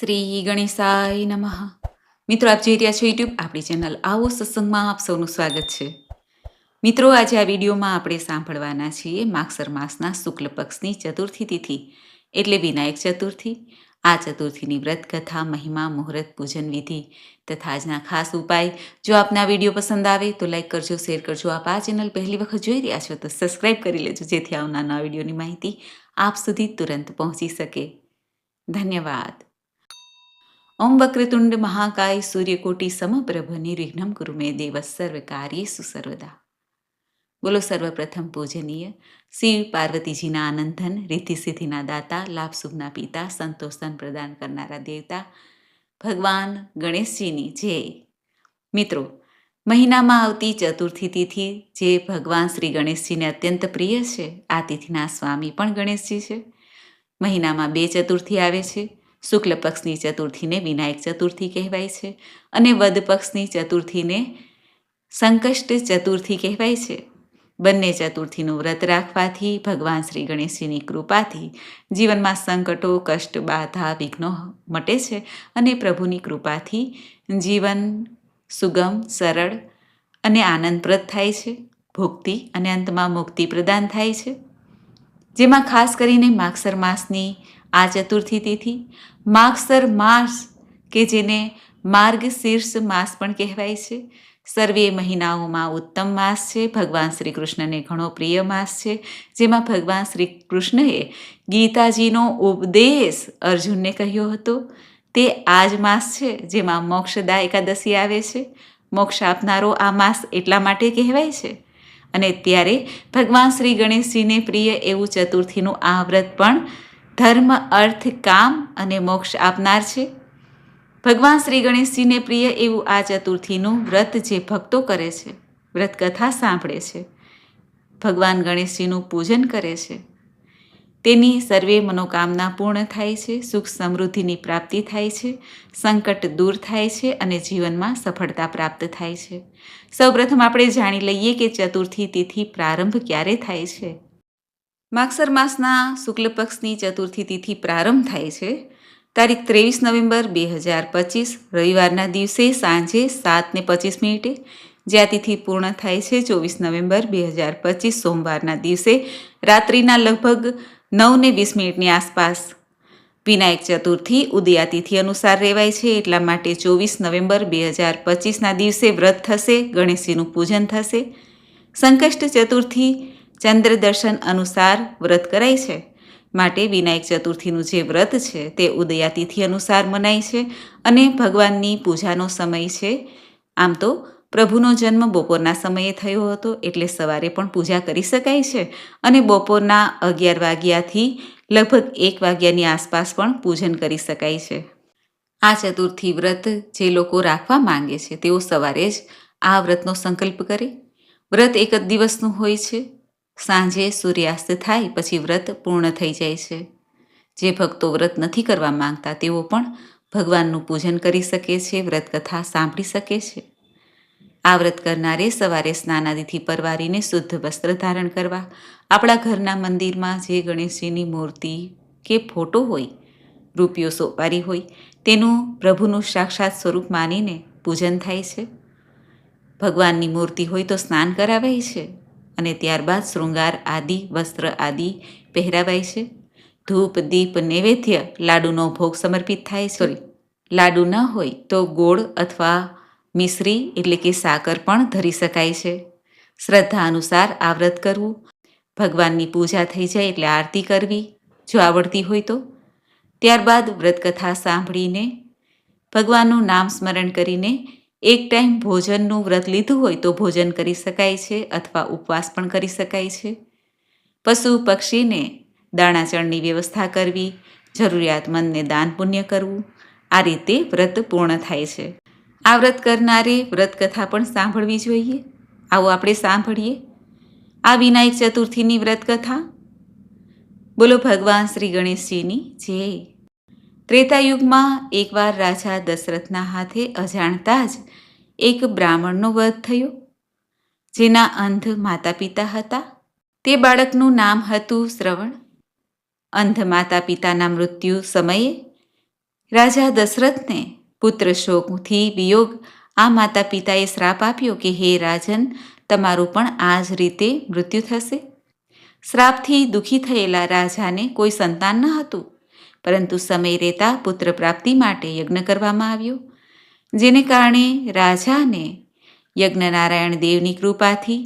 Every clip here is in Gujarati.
શ્રી ગણેશાય નમઃ. મિત્રો, આપ જોઈ રહ્યા છો યુટ્યુબ આપણી ચેનલ આવો સત્સંગમાં આપ સૌનું સ્વાગત છે. મિત્રો, આજે આ વિડીયોમાં આપણે સાંભળવાના છીએ માગસર માસના શુક્લ પક્ષની ચતુર્થી તિથિ, એટલે વિનાયક ચતુર્થી. આ ચતુર્થીની વ્રત કથા મહિમા, મુહૂર્ત, પૂજન વિધિ તથા આજના ખાસ ઉપાય. જો આપને વીડિયો પસંદ આવે તો લાઈક કરજો, શેર કરજો. આપ આ ચેનલ પહેલી વખત જોઈ રહ્યા છો તો સબસ્ક્રાઈબ કરી લેજો, જેથી આવનાર નવા વિડીયોની માહિતી આપ સુધી તુરંત પહોંચી શકે. ધન્યવાદ. ઓમ વક્રતુંડ મહાકાય સૂર્યકોટી સમપ્રભ નિર્વિઘ્નમ કુરુ મે દેવ સર્વ કાર્યેસુ સર્વદા બોલો સર્વપ્રથમ પૂજનીય શિવ પાર્વતીજીના આનંદન રીતિ સિદ્ધિના દાતા લાભ શુભના પિતા સંતોષન પ્રદાન કરનારા દેવતા ભગવાન ગણેશજીની જય મિત્રો મહિનામાં આવતી ચતુર્થી તિથિ જે ભગવાન શ્રી ગણેશજીને અત્યંત પ્રિય છે, આ તિથિના સ્વામી પણ ગણેશજી છે। મહિનામાં બે ચતુર્થી આવે છે શુક્લ પક્ષની ચતુર્થીને વિનાયક ચતુર્થી કહેવાય છે અને વદ પક્ષની ચતુર્થીને સંકષ્ટ ચતુર્થી કહેવાય છે. બંને ચતુર્થીનું વ્રત રાખવાથી ભગવાન શ્રી ગણેશજીની કૃપાથી જીવનમાં સંકટો, કષ્ટ, બાધા, વિઘ્નો મટે છે અને પ્રભુની કૃપાથી જીવન સુગમ, સરળ અને આનંદપ્રદ થાય છે. ભુક્તિ અને અંતમાં મુક્તિ પ્રદાન થાય છે. જેમાં ખાસ કરીને માગસર માસની આ ચતુર્થી તિથિ, માગસર માસ, કે જેને માર્ગ શીર્ષ માસ પણ કહેવાય છે. સર્વે મહિનાઓમાં ઉત્તમ માસ છે. ભગવાન શ્રી કૃષ્ણને ઘણો પ્રિય માસ છે. જેમાં ભગવાન શ્રી કૃષ્ણએ ગીતાજીનો ઉપદેશ અર્જુનને કહ્યો હતો. તે આ જ માસ છે, જેમાં મોક્ષદા એકાદશી આવે છે. મોક્ષ આપનારો આ માસ એટલા માટે કહેવાય છે. અને ત્યારે ભગવાન શ્રી ગણેશજીને પ્રિય એવું ચતુર્થીનું આ વ્રત પણ ધર્મ, અર્થ, કામ અને મોક્ષ આપનાર છે. ભગવાન શ્રી ગણેશજીને પ્રિય એવું આ ચતુર્થીનું વ્રત જે ભક્તો કરે છે વ્રત કથા સાંભળે છે, ભગવાન ગણેશજીનું પૂજન કરે છે. તેની સર્વે મનોકામના પૂર્ણ થાય છે, સુખ સમૃદ્ધિની પ્રાપ્તિ થાય છે, સંકટ દૂર થાય છે અને જીવનમાં સફળતા પ્રાપ્ત થાય છે. સૌપ્રથમ આપણે જાણી લઈએ કે ચતુર્થી તિથિ પ્રારંભ ક્યારે થાય છે? માગસર માસના શુક્લ પક્ષની ચતુર્થી તિથિ પ્રારંભ થાય છે. તારીખ ત્રેવીસ નવેમ્બર બે હજાર પચીસ, રવિવારના દિવસે સાંજે સાત ને પચીસ મિનિટે, જ્યાં તિથિ પૂર્ણ થાય છે ચોવીસ નવેમ્બર બે હજાર પચીસ સોમવારના દિવસે, રાત્રિના લગભગ નવ ને વીસ મિનિટની આસપાસ. વિનાયક ચતુર્થી ઉદયા તિથિ અનુસાર રહેવાય છે, એટલા માટે ચોવીસ નવેમ્બર બે હજાર પચીસના દિવસે વ્રત થશે, ગણેશજીનું પૂજન થશે. સંકષ્ટ ચતુર્થી ચંદ્ર દર્શન અનુસાર વ્રત કરાય છે. માટે વિનાયક ચતુર્થીનું જે વ્રત છે તે ઉદયા તિથિ અનુસાર મનાય છે અને ભગવાનની પૂજાનો સમય છે. આમ તો પ્રભુનો જન્મ બપોરના સમયે થયો હતો એટલે સવારે પણ પૂજા કરી શકાય છે અને બપોરના અગિયાર વાગ્યાથી લગભગ એક વાગ્યાની આસપાસ પણ પૂજન કરી શકાય છે. આ ચતુર્થી વ્રત જે લોકો રાખવા માંગે છે તેઓ સવારે જ આ વ્રતનો સંકલ્પ કરે. વ્રત એક જ દિવસનું હોય છે. સાંજે સૂર્યાસ્ત થાય પછી વ્રત પૂર્ણ થઈ જાય છે. જે ભક્તો વ્રત નથી કરવા માંગતા તેઓ પણ ભગવાનનું પૂજન કરી શકે છે, વ્રતકથા સાંભળી શકે છે. આ વ્રત કરનારે સવારે સ્નાનાદિથી પરવારીને શુદ્ધ વસ્ત્ર ધારણ કરવા, આપણા ઘરના મંદિરમાં જે ગણેશજીની મૂર્તિ કે ફોટો હોય, રૂપિયો સોપારી હોય, તેનું પ્રભુનું સાક્ષાત સ્વરૂપ માનીને પૂજન થાય છે. ભગવાનની મૂર્તિ હોય તો સ્નાન કરાવાય છે. અને ત્યારબાદ શૃંગાર આદિ, વસ્ત્ર આદિ પહેરાવાય છે. ધૂપ, દીપ, નૈવેદ્ય લાડુનો ભોગ સમર્પિત થાય છે. લાડુ ન હોય તો ગોળ અથવા મિશ્રી એટલે કે સાકર પણ ધરી શકાય છે. શ્રદ્ધા અનુસાર આ વ્રત કરવું. ભગવાનની પૂજા થઈ જાય એટલે આરતી કરવી, જો આવડતી હોય તો. ત્યારબાદ વ્રતકથા સાંભળીને, ભગવાનનું નામ સ્મરણ કરીને એક ટાઈમ ભોજનનું વ્રત લીધું હોય તો ભોજન કરી શકાય છે અથવા ઉપવાસ પણ કરી શકાય છે. પશુ પક્ષીને દાણાચણની વ્યવસ્થા કરવી, જરૂરિયાતમંદને દાન પુણ્ય કરવું, આ રીતે વ્રત પૂર્ણ થાય છે. આ વ્રત કરનારે વ્રત કથા પણ સાંભળવી જોઈએ. આવો આપણે સાંભળીએ. આ વિનાયક ચતુર્થીની વ્રત કથા. બોલો ભગવાન શ્રી ગણેશજીની જય. ત્રેતાયુગમાં એકવાર રાજા દશરથના હાથે અજાણતા જ એક બ્રાહ્મણનો વધ થયો. જેના અંધ માતા પિતા હતા. તે બાળકનું નામ હતું શ્રવણ. અંધ માતા પિતાના મૃત્યુ સમયે રાજા દશરથને પુત્ર શોકથી વિયોગ આ માતા પિતાએ શ્રાપ આપ્યો કે, હે રાજન, તમારું પણ આ જ રીતે મૃત્યુ થશે. શ્રાપથી દુઃખી થયેલા રાજાને કોઈ સંતાન ન હતું. પરંતુ સમય રહેતા પુત્ર પ્રાપ્તિ માટે યજ્ઞ કરવામાં આવ્યો, જેને કારણે રાજાને યજ્ઞનારાયણ દેવની કૃપાથી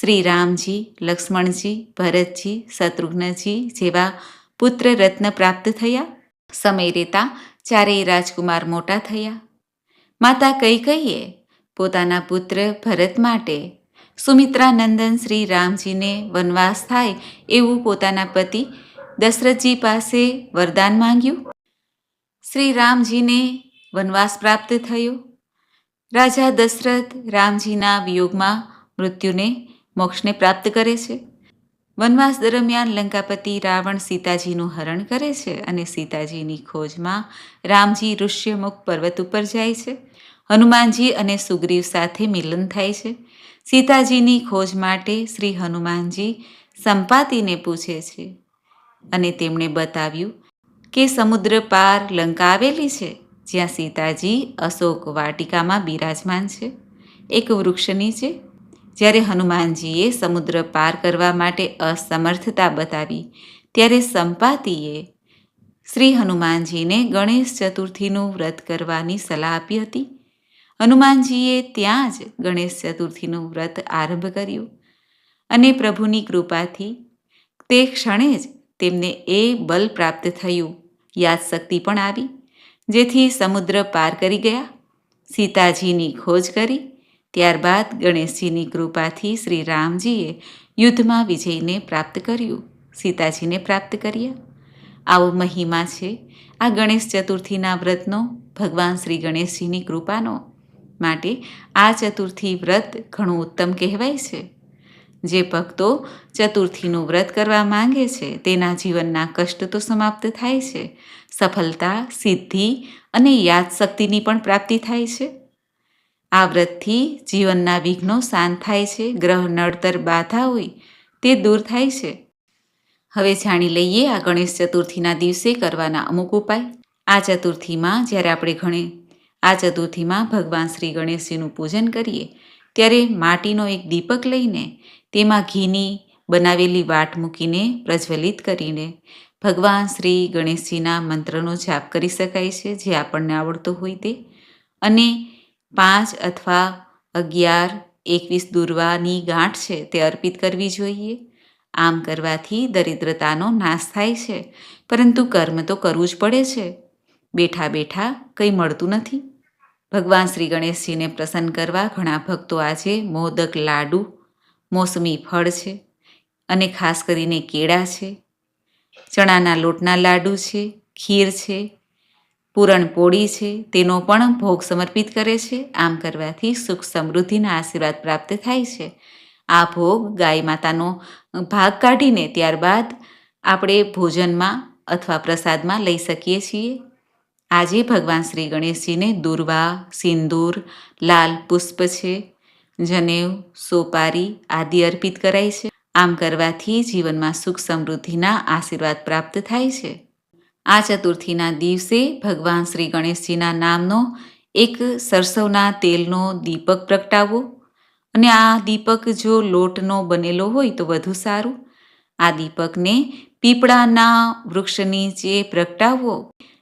શ્રી રામજી લક્ષ્મણજી, ભરતજી, શત્રુઘ્નજી જેવા પુત્ર રત્ન પ્રાપ્ત થયા. સમય રહેતા ચારેય રાજકુમાર મોટા થયા. માતા કઈ કહીએ પોતાના પુત્ર ભરત માટે સુમિત્રાનંદન શ્રી રામજીને વનવાસ થાય એવું પોતાના પતિ દશરથજી પાસે વરદાન માંગ્યું. શ્રી રામજીને વનવાસ પ્રાપ્ત થયો. રાજા દશરથ રામજીના વિયોગમાં મૃત્યુને મોક્ષને પ્રાપ્ત કરે છે. વનવાસ દરમિયાન લંકાપતિ રાવણ સીતાજીનું હરણ કરે છે અને સીતાજીની ખોજમાં રામજી ઋષ્યમુખ પર્વત ઉપર જાય છે. હનુમાનજી અને સુગ્રીવ સાથે મિલન થાય છે. સીતાજીની ખોજ માટે શ્રી હનુમાનજી સંપાતિને પૂછે છે અને તેમણે બતાવ્યું કે સમુદ્ર પાર લંકા આવેલી છે, જ્યાં સીતાજી અશોક વાટિકામાં બિરાજમાન છે. એક વૃક્ષ નીચે, જ્યારે હનુમાનજીએ સમુદ્ર પાર કરવા માટે અસમર્થતા બતાવી, ત્યારે સંપાતિએ શ્રી હનુમાનજીને ગણેશ ચતુર્થીનું વ્રત કરવાની સલાહ આપી હતી. હનુમાનજીએ ત્યાં જ ગણેશ ચતુર્થીનું વ્રત આરંભ કર્યું અને પ્રભુની કૃપાથી તે ક્ષણે જ તેમને એ બલ પ્રાપ્ત થયું. યાદશક્તિ પણ આવી. જેથી સમુદ્ર પાર કરી ગયા. સીતાજીની ખોજ કરી. ત્યારબાદ ગણેશજીની કૃપાથી શ્રી રામજીએ યુદ્ધમાં વિજયને પ્રાપ્ત કર્યું. સીતાજીને પ્રાપ્ત કર્યા આવો મહિમા છે. આ ગણેશ ચતુર્થીના વ્રતનો, ભગવાન શ્રી ગણેશજીની કૃપાનો. માટે આ ચતુર્થી વ્રત ઘણું ઉત્તમ કહેવાય છે. જે ભક્તો ચતુર્થીનું વ્રત કરવા માંગે છે, તેના જીવનના કષ્ટ તો સમાપ્ત થાય છે. સફળતા, સિદ્ધિ અને યાદશક્તિની પણ પ્રાપ્તિ થાય છે. આ વ્રતથી જીવનના વિઘ્નો શાંત થાય છે, ગ્રહ નડતર બાધા હોય તે દૂર થાય છે. હવે જાણી લઈએ આ ગણેશ ચતુર્થીના દિવસે કરવાના અમુક ઉપાય. આ ચતુર્થીમાં જ્યારે આપણે ઘણે આ ચતુર્થીમાં ભગવાન શ્રી ગણેશજીનું પૂજન કરીએ ત્યારે માટીનો એક દીપક લઈને તેમાં ઘીની બનાવેલી વાટ મૂકીને પ્રજ્વલિત કરીને ભગવાન શ્રી ગણેશજીના મંત્રનો જાપ કરી શકાય છે, જે આપણને આવડતો હોય તે. અને પાંચ અથવા અગિયાર એકવીસ દુર્વાની ગાંઠ છે તે અર્પિત કરવી જોઈએ. આમ કરવાથી દરિદ્રતાનો નાશ થાય છે, પરંતુ કર્મ તો કરવું જ પડે છે. બેઠા બેઠા કંઈ મળતું નથી. ભગવાન શ્રી ગણેશજીને પ્રસન્ન કરવા ઘણા ભક્તો આજે મોદક લાડુ, મોસમી ફળ છે અને ખાસ કરીને કેળા છે, ચણાના લોટના લાડુ છે, ખીર છે પૂરણપોળી છે, તેનો પણ ભોગ સમર્પિત કરે છે. આમ કરવાથી સુખ સમૃદ્ધિના આશીર્વાદ પ્રાપ્ત થાય છે. આ ભોગ ગાય માતાનો ભાગ કાઢીને ત્યારબાદ આપણે ભોજનમાં અથવા પ્રસાદમાં લઈ શકીએ છીએ. આજે ભગવાન શ્રી ગણેશજીને દુર્વા, સિંદૂર, લાલ પુષ્પ છે, જનેવ, સોપારી આદિ અર્પિત કરાય છે. આમ કરવાથી જીવનમાં સુખ સમૃદ્ધિના આશીર્વાદ પ્રાપ્ત થાય છે. આ ચતુર્થીના દિવસે ભગવાન શ્રી ગણેશજીના નામનો એક સરસવના તેલનો દીપક પ્રગટાવવો અને આ દીપક જો લોટનો બનેલો હોય તો વધુ સારું. આ દીપકને પીપળાના વૃક્ષ નીચે પ્રગટાવવો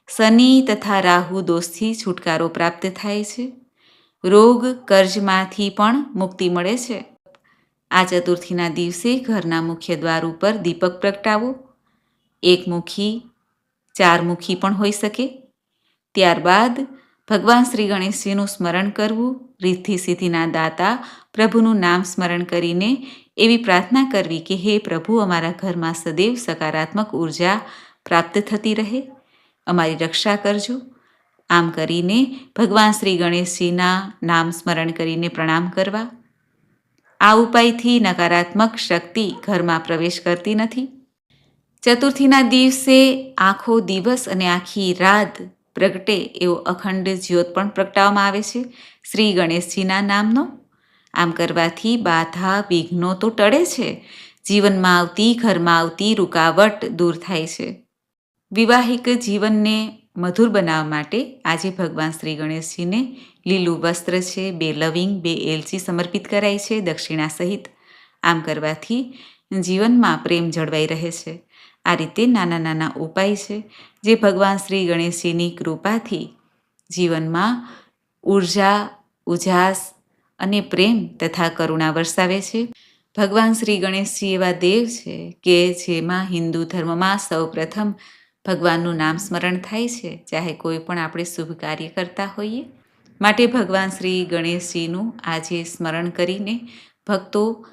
શનિ તથા રાહુ દોષથી છુટકારો પ્રાપ્ત થાય છે. રોગ કર્જમાંથી પણ મુક્તિ મળે છે. આ ચતુર્થીના દિવસે ઘરના મુખ્ય દ્વાર ઉપર દીપક પ્રગટાવો. એકમુખી ચારમુખી પણ હોઈ શકે. ત્યારબાદ ભગવાન શ્રી ગણેશજીનું સ્મરણ કરવું, રિદ્ધિ સિદ્ધિના દાતા પ્રભુનું નામ સ્મરણ કરીને એવી પ્રાર્થના કરવી કે હે પ્રભુ, અમારા ઘરમાં સદૈવ સકારાત્મક ઊર્જા પ્રાપ્ત થતી રહે. અમારી રક્ષા કરજો. આમ કરીને ભગવાન શ્રી ગણેશજીના નામ સ્મરણ કરીને પ્રણામ કરવા. આ ઉપાયથી નકારાત્મક શક્તિ ઘરમાં પ્રવેશ કરતી નથી. ચતુર્થીના દિવસે આખો દિવસ અને આખી રાત પ્રગટે એવો અખંડ જ્યોત પણ પ્રગટાવવામાં આવે છે શ્રી ગણેશજીના નામનો. આમ કરવાથી બાધા, વિઘ્નો તો ટળે છે. જીવનમાં આવતી, ઘરમાં આવતી રૂકાવટ દૂર થાય છે. વિવાહિક જીવનને મધુર બનાવવા માટે આજે ભગવાન શ્રી ગણેશજીને લીલું વસ્ત્ર છે, બે લવિંગ, બે એલચી સમર્પિત કરાય છે દક્ષિણા સહિત. આમ કરવાથી જીવનમાં પ્રેમ જળવાઈ રહે છે. આ રીતે નાના નાના ઉપાય છે જે ભગવાન શ્રી ગણેશજીની કૃપાથી જીવનમાં ઊર્જા, ઉજાસ અને પ્રેમ તથા કરુણા વરસાવે છે. ભગવાન શ્રી ગણેશજી એવા દેવ છે કે જેમાં હિન્દુ ધર્મમાં સૌપ્રથમ ભગવાનનું નામ સ્મરણ થાય છે. ચાહે કોઈ પણ આપણે શુભ કાર્ય કરતા હોઈએ. માટે ભગવાન શ્રી ગણેશજીનું આજે સ્મરણ કરીને ભક્તો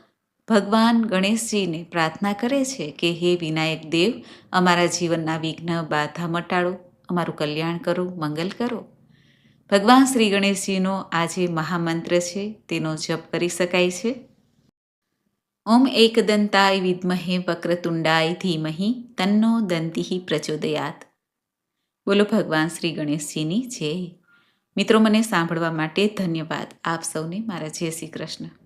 ભગવાન ગણેશજીને પ્રાર્થના કરે છે કે હે વિનાયક દેવ, અમારા જીવનના વિઘ્ન, બાધા મટાડો, અમારું કલ્યાણ કરો, મંગલ કરો. ભગવાન શ્રી ગણેશજીનો આજે મહામંત્ર છે. તેનો જપ કરી શકાય છે. ઓમ એકદંતાય વિદ્મહે વક્રતુંડાય ધીમહી તન્નો દંતિહી પ્રચોદયાત. બોલો ભગવાન શ્રી ગણેશજીની જય. મિત્રો, મને સાંભળવા માટે ધન્યવાદ. આપ સૌને મારા જય શ્રી કૃષ્ણ.